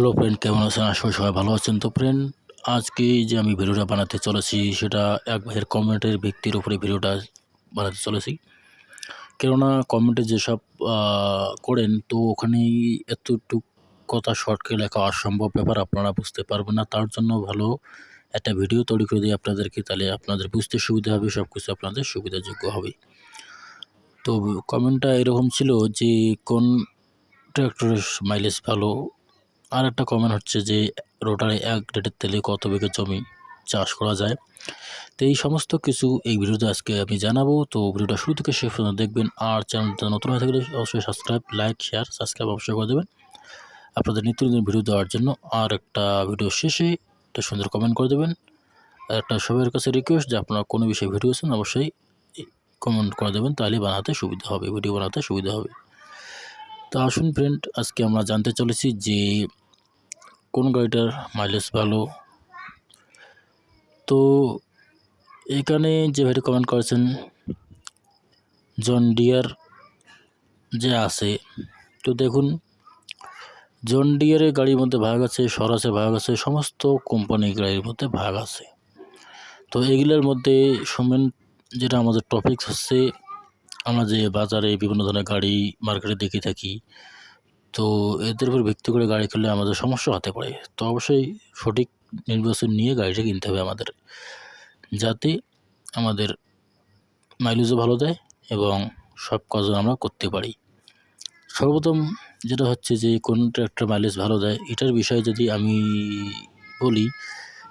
Hello friend, কেমন আছেন? করি সবাই ভালো আছেন। তো ফ্রেন্ড, আজকে যে আমি ভিডিওটা বানাতে চলেছি, সেটা এক ভাইয়ের কমেন্টের ভিত্তির উপরে ভিডিওটা বানাতে চলেছি। কেননা কমেন্টে যেসব করেন, তো ওখানেই এতটুক কথা শর্টকে লেখা অসম্ভব ব্যাপার, আপনারা বুঝতে পারবেন না। তার জন্য ভালো একটা ভিডিও তৈরি করে দিই আপনাদেরকে, তাহলে আপনাদের বুঝতে সুবিধা হবে সব কিছু আপনাদের সুবিধাযোগ্য হবে। তো কমেন্টটা এরকম ছিল যে, কোন ট্র্যাক্টরের মাইলেজ ভালো আর একটা কমেন্ট হচ্ছে যে, রোটারে এক লিটার তেলে কত বিঘা জমি চাষ করা যায়? তো এই সমস্ত কিছু এই ভিডিওতে আজকে আমি জানাব। তো ভিডিওটা শুরু থেকে শেষ পর্যন্ত দেখবেন। আর চ্যানেলটা নতুন হয়ে থাকলে অবশ্যই সাবস্ক্রাইব লাইক শেয়ার সাবস্ক্রাইব অবশ্যই করে দেবেন। আপনাদের নিত্য নতুন ভিডিও দেওয়ার জন্য আর একটা ভিডিও শেষে একটা সুন্দর কমেন্ট করে দেবেন। আর একটা সবার কাছে রিকোয়েস্ট যে আপনারা কোনো বিষয়ে ভিডিও আছেন অবশ্যই কমেন্ট করে দেবেন। তাহলে বানাতে সুবিধা হবে ভিডিও বানাতে সুবিধা হবে। তো আসুন ফ্রেন্ড আজকে আমরা জানতে চলেছি যে কোন গাড়িটার মাইলেজ ভালো? তো এখানে যে ভাইটি কমেন্ট করেছেন, জন ডিয়ার যে আছে, তো দেখুন, জন ডিয়ারের গাড়ির মধ্যে ভাগ আছে স্বরাজের ভাগ আছে, সমস্ত কোম্পানির গাড়ির মধ্যে ভাগ আছে। তো এগুলোর মধ্যে শুনবেন, যেটা আমাদের টপিক হচ্ছে, আমরা যে বাজারে বিভিন্ন ধরনের গাড়ি মার্কেটে দেখে থাকি তো এদের উপর ভিত্তি করে গাড়ি কিনলে আমাদের সমস্যা হতে পারে। তো অবশ্যই সঠিক নির্বাচন নিয়ে গাড়িটা কিনতে হবে আমাদের, যাতে আমাদের মাইলেজও ভালো দেয় এবং সব কাজও আমরা করতে পারি। সর্বপ্রথম যেটা হচ্ছে যে, কোন ট্র্যাক্টর মাইলেজ ভালো দেয় এটার বিষয়ে যদি আমি বলি,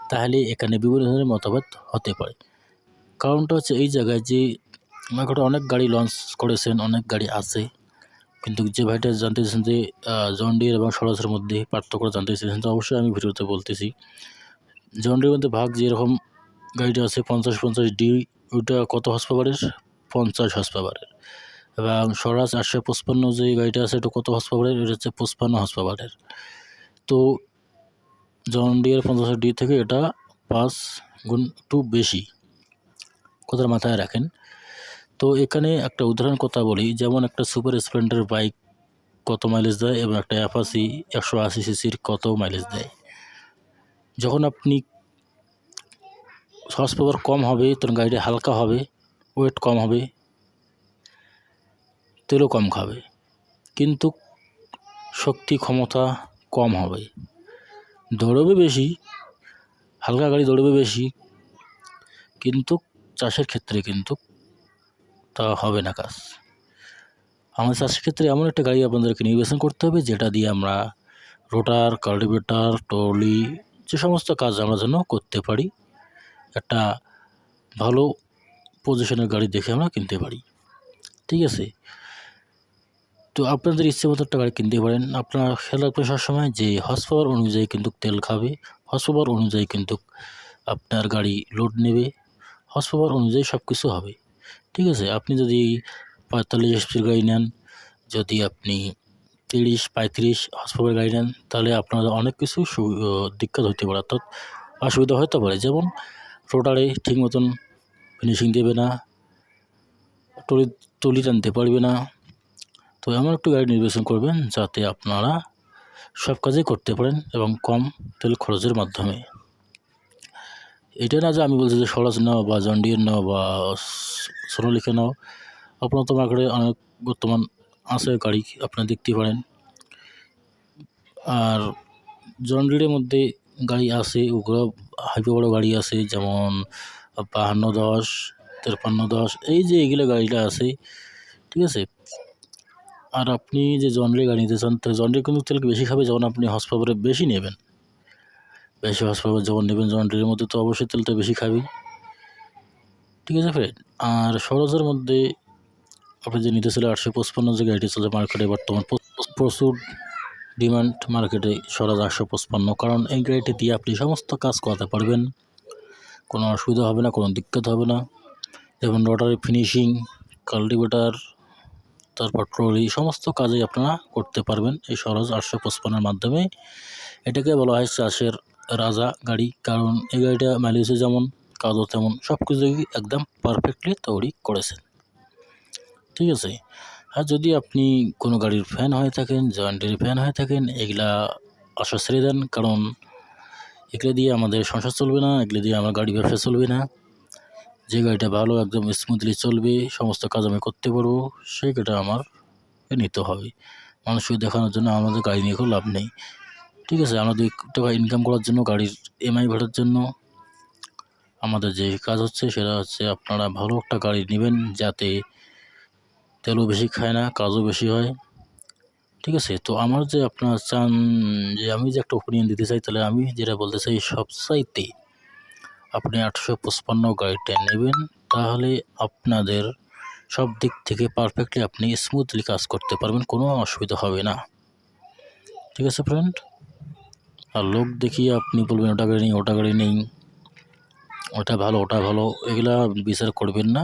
তাহলে এখানে বিভিন্ন ধরনের মতামত হতে পারে। কারণটা হচ্ছে এই জায়গায় যে মার্কেটে অনেক গাড়ি লঞ্চ করেছেন, অনেক গাড়ি আছে। কিন্তু যে ভাইটা জানতে চাইছেন যে জন ডিয়ার এবং সরাসের মধ্যে পার্থক্য জানতে চাইছেন, তো অবশ্যই আমি ভিডিওতে বলতেছি। জন ডিয়ার মধ্যে ভাগ যেরকম গাড়িটা আছে পঞ্চাশ পঞ্চাশ ডি ওইটা কত হর্স পঞ্চাশ হর্স এবং স্বরাজ আটশো পঁচপান্ন যে গাড়িটা আছে এটা কত হর্স পাওয়ারের এটা হচ্ছে পঁচপান্ন হর্স তো জন ডিয়ার পঞ্চাশ ডি থেকে এটা পাঁচ গুণ একটু বেশি। কথার মাথায় রাখেন। তো এখানে একটা উদাহরণ কথা বলি, যেমন একটা সুপার স্প্লেন্ডার বাইক কত মাইলেজ দেয় এবং একটা অ্যাপাসি একশো আশি সিসির কত মাইলেজ দেয়। যখন আপনি হর্স পাওয়ার কম হবে, তখন গাড়িটা হালকা হবে ওয়েট কম হবে, তেলও কম খাবে, কিন্তু শক্তি ক্ষমতা কম হবে। দৌড়বে বেশি, হালকা গাড়ি দৌড়বে বেশি, কিন্তু চাষের ক্ষেত্রে কিন্তু তা হবে না কাজ। আমাদের চাষের ক্ষেত্রে এমন একটা গাড়ি আপনাদেরকে নির্বাচন করতে হবে, যেটা দিয়ে আমরা রোটার, কাল্টিভেটার টলি যে সমস্ত কাজ আমরা যেন করতে পারি। একটা ভালো পজিশনের গাড়ি দেখে আমরা কিনতে পারি। ঠিক আছে? তো আপনাদের ইচ্ছে মতো একটা গাড়ি কিনতে পারেন। আপনার খেয়াল রাখবেন সবসময় যে হর্স পাওয়ার অনুযায়ী কিন্তু তেল খাবে। হর্স পাওয়ার অনুযায়ী কিন্তু আপনার গাড়ি লোড নেবে। হর্স পাওয়ার অনুযায়ী সব কিছু হবে। ঠিক আছে, আপনি যদি পঁয়তাল্লিশ এসপির গাড়ি নেন, যদি আপনি তিরিশ, পঁয়ত্রিশ হর্স গাড়ি নেন, তাহলে আপনার অনেক কিছু সু দিক্কত হতে পারে। অর্থাৎ অসুবিধা হতে পারে। যেমন রোটারে ঠিক মতন ফিনিশিং দেবে না টলি টলি টানতে পারবে না। তো এমন একটু গাড়ি নির্বাচন করবেন যাতে আপনারা সব কাজই করতে পারেন এবং কম তেল খরচের মাধ্যমে। এটা না যে আমি বলছি যে সরস নাও বা জন্ডিয়ার নাও বা সোনালিকা নাও। আপনার তো মার্কেটে অনেক বর্তমান আছে গাড়ি আপনারা দেখতে পারেন। আর জন্ডিয়ারের মধ্যে গাড়ি আছে, ওগুলো হাইপে বড়ো গাড়ি আছে, যেমন বাহান্ন দশ, তেরপান্ন দশ, এই যে এগুলো গাড়িটা আছে, ঠিক আছে? আর আপনি যে জন্ডে গাড়ি নিতে চান তাহলে জন্ডে কিন্তু তেল বেশি খাবে যখন আপনি হর্স বেশি নেবেন। বেশি পাওয়ার যখন নেবেন জন্ডের মধ্যে, তো অবশ্যই তেলটা বেশি খাবেই। ঠিক আছে ফ্রেন্ড আর সরজের মধ্যে আপনি যে নিতে ছিল আটশো পঁচপান্ন যে গাড়িটি চলে মার্কেটে বর্তমান প্রচুর ডিমান্ড মার্কেটে সরাজ আটশো পঁচপান্ন। কারণ এই গাড়িটি দিয়ে আপনি সমস্ত কাজ করাতে পারবেন। কোনো অসুবিধা হবে না, কোনো দিক্কত হবে না। যেমন রোটারি ফিনিশিং কাল্টিভেটার তারপর ট্রলি সমস্ত কাজই আপনারা করতে পারবেন এই সরজ আটশো পঁচপান্নের মাধ্যমে। এটাকে বলা হয় চাষের রাজা গাড়ি, কারণ এই গাড়িটা মাইলেজে যেমন, কাজও তেমন সব কিছুই একদম পারফেক্টলি তৈরি করেছেন। ঠিক আছে? আর যদি আপনি কোনো গাড়ির ফ্যান হয়ে থাকেন, জয়েন্টের ফ্যান হয়ে থাকেন, এগুলা আশা ছেড়ে দেন, কারণ এগুলো দিয়ে আমাদের সংসার চলবে না, এগুলো দিয়ে আমার গাড়ি ব্যবসা চলবে না। যে গাড়িটা ভালো, একদম স্মুথলি চলবে, সমস্ত কাজ আমি করতে পারব সেই গাড়িটা আমার নিতে হবে। মানুষকে দেখানোর জন্য আমাদের গাড়ি নিয়ে কোনো লাভ নেই। ঠিক আছে, আমরা দুই টাকা ইনকাম করার জন্য, গাড়ির এমআই ভাড়ার জন্য আমাদের যে কাজ হচ্ছে সেটা হচ্ছে আপনারা ভালো একটা গাড়ি নেবেন যাতে তেলও বেশি খায় না, কাজও বেশি হয়। ঠিক আছে, তো আমার যে আপনার চান যে আমি যে একটা ওপিনিয়ন দিতে চাই, তাহলে আমি যেটা বলতে চাই সব সবসাইতে আপনি আটশো পঁচপান্ন গাড়িটা নেবেন, তাহলে আপনাদের সব দিক থেকে পারফেক্টলি আপনি স্মুথলি কাজ করতে পারবেন, কোনো অসুবিধা হবে না। ঠিক আছে ফ্রেন্ড আর লোক দেখিয়ে আপনি বলবেন, ওটা গাড়ি নেই, ওটা গাড়ি নেই। ওটা ভালো ওটা ভালো। এগুলা বিচার করবেন না।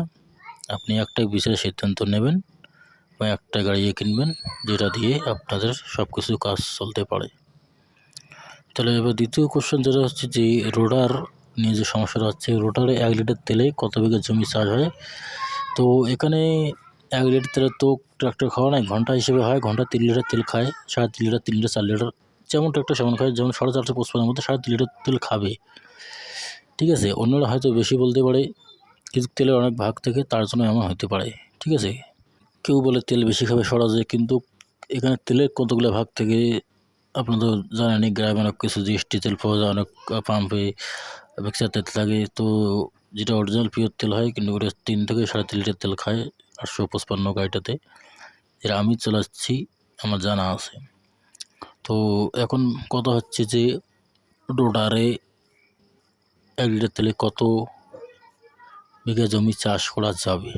আপনি একটাই বিচারে সিদ্ধান্ত নেবেন বা একটা গাড়ি কিনবেন, যেটা দিয়ে আপনাদের সব কিছু কাজ চলতে পারে। তাহলে এবার দ্বিতীয় কোশ্চেন যেটা হচ্ছে যে, রোডার নিয়ে যে সমস্যাটা হচ্ছে রোটারে এক লিটার তেলে কত বিঘা জমি চাষ হয়? তো এখানে এক লিটার তেলে তো ট্রাক্টর খাওয়া নাই, ঘণ্টা হিসেবে হয়, ঘণ্টা তিন লিটার তেল খায়, সাড়ে তিন লিটার তিন লিটার, চার লিটার যেমন ট্রাক্টর সেমন খায়, যেমন সাড়ে চারশো পঁচপান্নের মধ্যে সাড়ে তিন লিটার তেল খাবে। ঠিক আছে, অন্যরা হয়তো বেশি বলতে পারে, কিন্তু তেলের অনেক ভাগ থেকে তার জন্য এমন হতে পারে। ঠিক আছে, কেউ বলে তেল বেশি খাবে সরাজে কিন্তু এখানে তেলের কতগুলো ভাগ থেকে আপনারা তো জানেনই গ্রামে অনেক কিছু জিএসটি তেল পাওয়া যায়, অনেক পাম্পে মিক্সার তেল লাগে। তো যেটা অরিজিনাল পিওর তেল হয়, কিন্তু ওটা তিন থেকে সাড়ে তিন লিটার তেল খায়, আটশো পঁচপান্ন গাড়িটাতে এর আমি চালাচ্ছি, আমার জানা আছে। তো এখন কথা হচ্ছে যে রোডারে এক লিটার তেলে কত বিঘা জমি চাষ করা যাবে?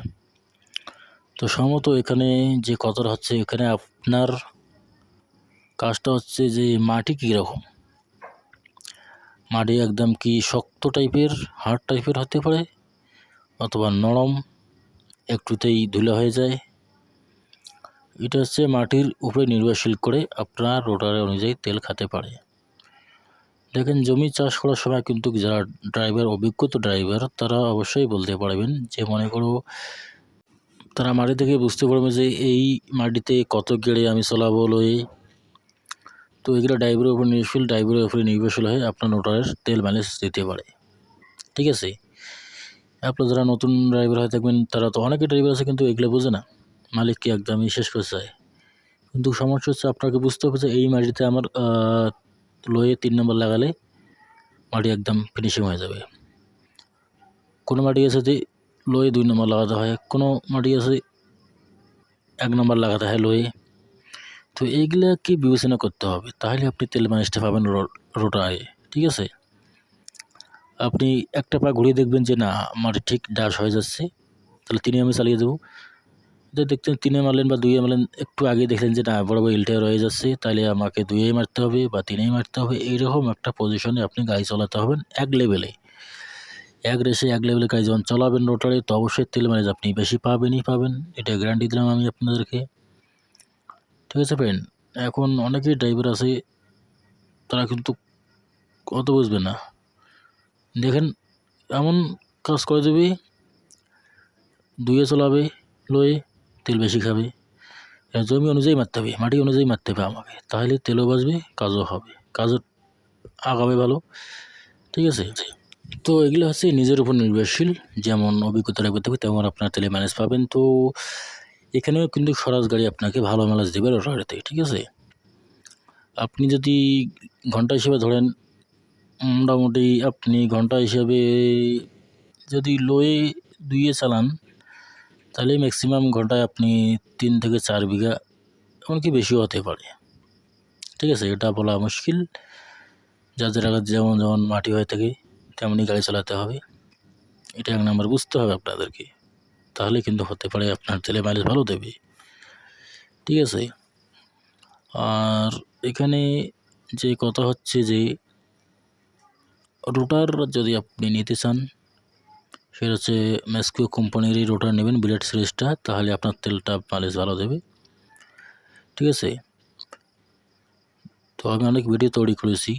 তো সম্ভবত এখানে যে কথাটা হচ্ছে, এখানে আপনার কাজটা হচ্ছে যে মাটি কীরকম? মাটি একদম কি শক্ত টাইপের, হার্ড টাইপের হতে পারে? অথবা নরম, একটুতেই ধুলা হয়ে যায়? এটা হচ্ছে মাটির উপরে নির্ভরশীল করে আপনার রোটারের অনুযায়ী তেল খেতে পারে। দেখেন, জমি চাষ করার সময় কিন্তু যারা ড্রাইভার অভিজ্ঞত ড্রাইভার তারা অবশ্যই বলতে পারবেন যে, মনে করো, তারা মাটি থেকে বুঝতে পারবে যে, এই মাটিতে কত গেড়ে আমি চলাবো লয়ে। তো এগুলো ড্রাইভারের উপর নির্ভরশীল ড্রাইভারের উপরে নির্ভরশীল হয়ে আপনার রোটারের তেল মাইলেজ দিতে পারে। ঠিক আছে? আপনার যারা নতুন ড্রাইভার হয়ে থাকবেন, তারা তো অনেকে ড্রাইভার আছে, কিন্তু এগুলো বোঝে না। মালিককে একদমই শেষ করে চায় কিন্তু সমস্যা হচ্ছে আপনাকে বুঝতে হবে যে এই মাটিতে আমার লোয়ে তিন নম্বর লাগালে মাটি একদম ফিনিশিং হয়ে যাবে। কোনো মাটি আছে যে লোয়ে দুই নম্বর লাগাতে হয়, কোনো মাটি আছে এক নম্বর লাগাতে হয় লোয়ে। তো এইগুলাকে বিবেচনা করতে হবে? তাহলে আপনি তেল মালিশটা পাবেন রোটারে, ঠিক আছে? আপনি একটা পা ঘুরিয়ে দেখবেন যে না, মাটি ঠিক ডাস হয়ে যাচ্ছে, তাহলে তিনি আমি চালিয়ে দেবো। যদি দেখতেন তিনে মারলেন বা দুইয়ে মারলেন, একটু আগে দেখলেন যে না, বড় বড় রয়ে যাচ্ছে তাহলে আমাকে দুইয়ে মারতে হবে বা তিনেই মারতে হবে, এইরকম একটা পজিশনে আপনি গাড়ি চালাতে হবেন এক লেভেলে এক রেসে এক লেভেলে গাড়ি যখন চালাবেন রোটারে তো অবশ্যই তেল মাইলেজ আপনি বেশি পাবেনই পাবেন, এটা গ্যারান্টি দিলাম আমি আপনাদেরকে। ঠিক আছে ফ্রেন্ড এখন অনেকেই ড্রাইভার আছে, তারা কিন্তু কত বুঝবে না। দেখেন, এমন কাজ করে দেবে, দুয়ে চলাবে, লয়ে তেল বেশি খাবে। জমি অনুযায়ী মারতে হবে, মাটি অনুযায়ী মারতে হবে আমাকে। তাহলে তেলও বাঁচবে, কাজও হবে। কাজও আগাবে ভালো। ঠিক আছে? তো এগুলো হচ্ছে নিজের উপর নির্ভরশীল, যেমন অভিজ্ঞতা রাখতে থাকবে তেমন আপনার তেলে ম্যানেজ পাবেন। তো এখানেও কিন্তু সরাজ গাড়ি আপনাকে ভালো ম্যানেজ দেবে রোটারিতে, ঠিক আছে? আপনি যদি ঘণ্টা হিসেবে ধরেন, মোটামুটি আপনি ঘণ্টা হিসেবে যদি লোয়ে দুইয়ে চালান তাহলে ম্যাক্সিমাম ঘন্টায় আপনি তিন থেকে চার বিঘা, এমনকি বেশিও হতে পারে। ঠিক আছে, এটা বলা মুশকিল। যাদের আগে যেমন যেমন মাটি হয়ে থাকে, তেমনই গাড়ি চালাতে হবে। এটা এক নম্বর বুঝতে হবে আপনাদেরকে। তাহলে কিন্তু হতে পারে আপনার তেলে মাইলেজ ভালো দেবে। ঠিক আছে, আর এখানে যে কথা হচ্ছে যে রোটার যদি আপনি নিতে চান সেটা হচ্ছে ম্যাসকিউ কোম্পানিরই রোটার নেবেন বিলেট সিরিজটা তাহলে আপনার তেলটা মাইলেজ ভালো দেবে। ঠিক আছে? তো আমি অনেক ভিডিও তৈরি করেছি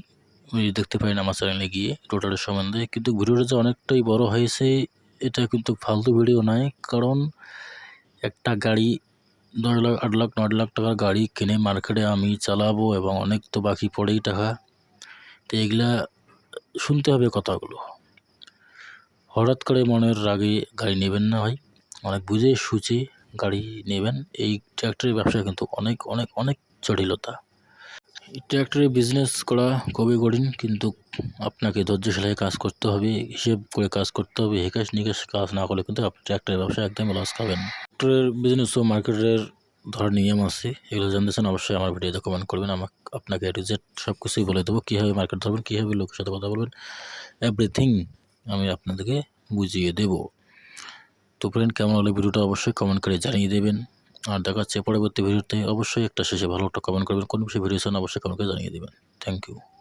দেখতে পারেন আমার চ্যানেলে গিয়ে রোটারের সম্বন্ধে। কিন্তু ভিডিওটা যে অনেকটাই বড় হয়েছে, এটা কিন্তু ফালতু ভিডিও নয়, কারণ একটা গাড়ি দশ লাখ, আট লাখ, নয় লাখ টাকার গাড়ি কিনে মার্কেটে আমি চালাবো এবং অনেক তো বাকি পড়েই টাকা। তো এগুলা শুনতে হবে কথাগুলো। হঠাৎ করে মনের রাগে গাড়ি নেবেন না ভাই। অনেক বুঝে সুঝে গাড়ি নেবেন। এই ট্র্যাক্টরের ব্যবসা কিন্তু অনেক অনেক অনেক জটিলতা। ট্র্যাক্টরে বিজনেস করা খুবই কঠিন, কিন্তু আপনাকে ধৈর্যশীল কাজ করতে হবে, হিসেব করে কাজ করতে হবে হেকাশ নিকাশ কাজ না করলে কিন্তু আপনি ট্র্যাক্টরের ব্যবসা একদমই লস খাবেন ট্র্যাক্টরের বিজনেস ও মার্কেটের ধর নিয়ম আছে, এগুলো জানতেছেন অবশ্যই আমার ভিডিওতে কমেন্ট করবেন। আমাকে, আপনাকে এ টু জেড সব কিছুই বলে দেবো, কীভাবে মার্কেট ধরবেন, কীভাবে লোকের সাথে কথা বলবেন এভরিথিং আমি আপনাদেরকে বুঝিয়ে দেব। তো ফ্রেন্ড কেমন হলে ভিডিওটা অবশ্যই কমেন্ট করে জানিয়ে দেবেন। আর দেখা যাচ্ছে পরবর্তী ভিডিওতে অবশ্যই একটা শেষে ভালো একটা কমেন্ট করবেন। কোন বিষয়ে ভিডিও অবশ্যই কমেন্ট করে জানিয়ে দেবেন। Thank you